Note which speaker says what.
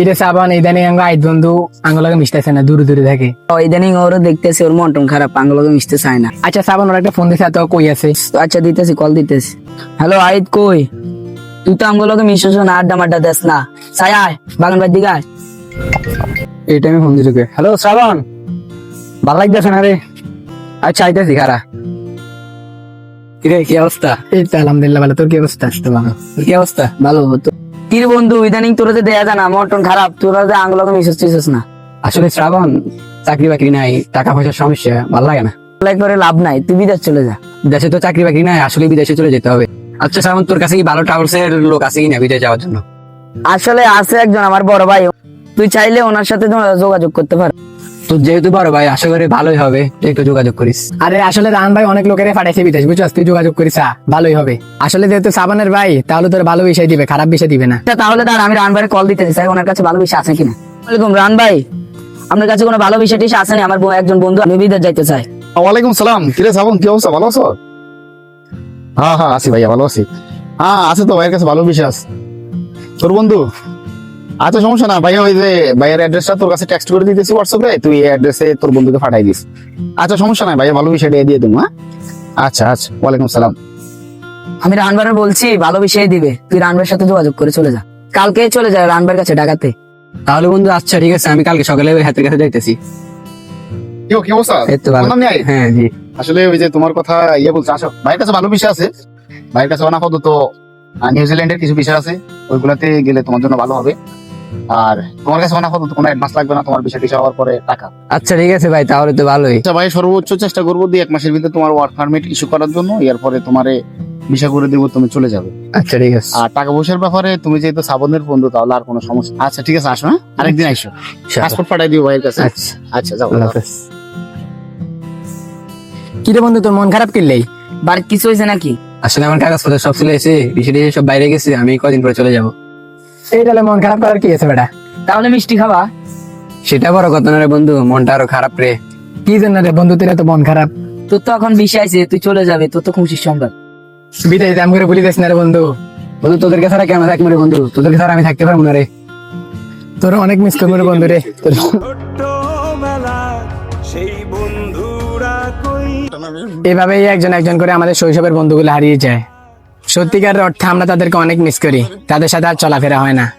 Speaker 1: এটা সাবান ইদানিং আঙ্গ আইত বন্ধু আঙ্গুলাকে মিশতেছে না দূরে দূরে থাকে।
Speaker 2: ও ইদানিং ওরও দেখতেছি ওর মন টন খারাপ আঙ্গুলকে মিশতে চায় না
Speaker 1: আচ্ছা সাবান ওর একটা ফোন দিছে কই আছে?
Speaker 2: আচ্ছা দিতেছি কল দিতেছি। হ্যালো আইদ কই? তুই তো আমগুলোকে মিশছ না আড্ডা মাড্ডা দেস না। সাই আয় বাগান দিকে
Speaker 1: এই টাইমে ফোন দিছে হ্যালো শ্রাবণ ভালো লাগতেছে না রে? আচ্ছা আইতেছি খারা। কিরে কি অবস্থা? এই তো আলহামদুলিল্লাহ ভালো। তোর কি অবস্থা? তো ভালো কি অবস্থা?
Speaker 2: ভালো হতো কির বন্ধু ইদানিং তোরা যে দেয়া জানা আমার টন খারাপ তোরা যে না।
Speaker 1: আসলে শ্রাবণ চাকরি বাকরি নাই টাকা পয়সার সমস্যা ভালো লাগে না।
Speaker 2: অ্যাপ্লাই করে লাভ নাই তুই বিদেশ চলে যা।
Speaker 1: দেশে তো চাকরি বাকরি নাই আসলে বিদেশে চলে যেতে হবে। আচ্ছা শ্রাবণ তোর কাছে কি ভালো ট্রাভেলস এর লোক আছে কিনা বিদেশে যাওয়ার জন্য?
Speaker 2: আসলে আছে একজন আমার বড় ভাই তুই চাইলে ওনার সাথে যোগাযোগ করতে পার।
Speaker 1: তো যেহেতু বড় ভাই আশা করি ভালোই হবে। একটু যোগাযোগ করিস। আরে আসলে রান ভাই অনেক লোকের পাঠাইছে বিদেশ বুঝছিস? তুই যোগাযোগ করিস আ, ভালোই হবে। আসলে যেহেতু সাবানের ভাই তাহলে তোর ভালো বিষয় দিবে খারাপ বিষয় দিবে না।
Speaker 2: তাহলে দাঁড়া আমি রান ভাইয়ের কল দিতে চাই ওনার কাছে ভালো বিষয় আছে কিনা? ওয়ালাইকুম রান ভাই। আপনার কাছে কোনো ভালো বিষয় টিস আছে না? আমার ব- একজন বন্ধু আমি বিদেশ যাইতে চাই।
Speaker 3: ওয়ালাইকুম সালাম। কিরে শ্রাবণ কি অবস্থা? ভালো আছো? হ্যাঁ হ্যাঁ আছি ভাইয়া ভালো আছি। হ্যাঁ আছে তো ভাইয়ের কাছে ভালো বিষয় আছে। তোর বন্ধু? আচ্ছা সমস্যা না। ভাইয়া ওই যে ভাইয়ের অ্যাড্রেসটা তোর কাছে টেক্সট করে দিতেছি হোয়াটসঅ্যাপে তুই এই অ্যাড্রেসে তোর বন্ধুকে পাঠাই দিস। আচ্ছা সমস্যা নাই ভাইয়া ভালো বিষয়টা দিয়ে দেবো হ্যাঁ? আচ্ছা আচ্ছা ওয়ালাইকুম সালাম।
Speaker 2: আমি রান ভাইয়ের বলছি ভালো বিষয় দিবে। তুই সাথে যোগাযোগ করে চলে যা। কালকে চলে যা রান ভাইয়ের কাছে ঢাকাতে।
Speaker 1: তাহলে বন্ধু আচ্ছা ঠিক আছে আমি কালকে সকালে ওই হাতের কাছে যাইতেছি।
Speaker 3: কি অবস্থা?
Speaker 1: তো? হ্যাঁ জি।
Speaker 3: আসলে ওই যে তোমার কথা ইয়ে বলছে আসো। ভাইয়ের কাছে ভালো বিষয় আছে। ভাইয়ের কাছে অনাপদত নিউজিল্যান্ডের কিছু বিষয় আছে ওইগুলাতে গেলে তোমার জন্য ভালো হবে। আর তোমার কাছে অনাপদত কোনো অ্যাডভান্স লাগবে না? তোমার বিষয় টিষয় হওয়ার পরে টাকা।
Speaker 1: আচ্ছা ঠিক আছে ভাই তাহলে তো ভালোই।
Speaker 3: আচ্ছা ভাই সর্বোচ্চ চেষ্টা করব দিয়ে এক মাসের ভিতরে তোমার ওয়ার্ক পারমিট ইস্যু করার জন্য এরপরে তোমারে ভিসা করে দেবো তুমি চলে যাবে।
Speaker 1: আচ্ছা ঠিক আছে।
Speaker 3: আর টাকা পয়সার ব্যাপারে তুমি যেহেতু সাবনের বন্ধু তাহলে আর কোনো সমস্যা আচ্ছা ঠিক আছে আসো হ্যাঁ? আরেকদিন আইসো। পাসপোর্ট পাঠাই দিও ভাইয়ের কাছে।
Speaker 1: আচ্ছা।
Speaker 3: আচ্ছা যাও
Speaker 1: কি রে বন্ধু তোর মন খারাপ কিনলেই
Speaker 2: বাড়ির কিছু হয়েছে নাকি?
Speaker 1: আসলে আমার কাগজপত্র সব চলে এসে বিষয়টি সব বাইরে গেছে আমি কদিন পরে চলে যাব। মন খারাপ করার কি আছে বেটা?
Speaker 2: তাহলে মিষ্টি খাবা।
Speaker 1: সেটা বড় কথা না রে বন্ধু মনটা আরও খারাপ রে। কি জন্য রে বন্ধু তোর তো মন খারাপ?
Speaker 2: তোর তো এখন বিষয় আছে তুই চলে যাবে তোর তো খুশির সংবাদ।
Speaker 1: বিদায় দাম করে বলি না রে বন্ধু। বন্ধু তোদেরকে ছাড়া কেমন থাকব রে বন্ধু? তোদেরকে ছাড়া আমি থাকতে পারব না রে। তোর অনেক মিস করব রে বন্ধু রে। তোর এভাবেই একজন একজন করে আমাদের শৈশবের বন্ধুগুলো হারিয়ে যায়। সত্যিকার অর্থে আমরা তাদেরকে অনেক মিস করি। তাদের সাথে আর চলাফেরা হয় না।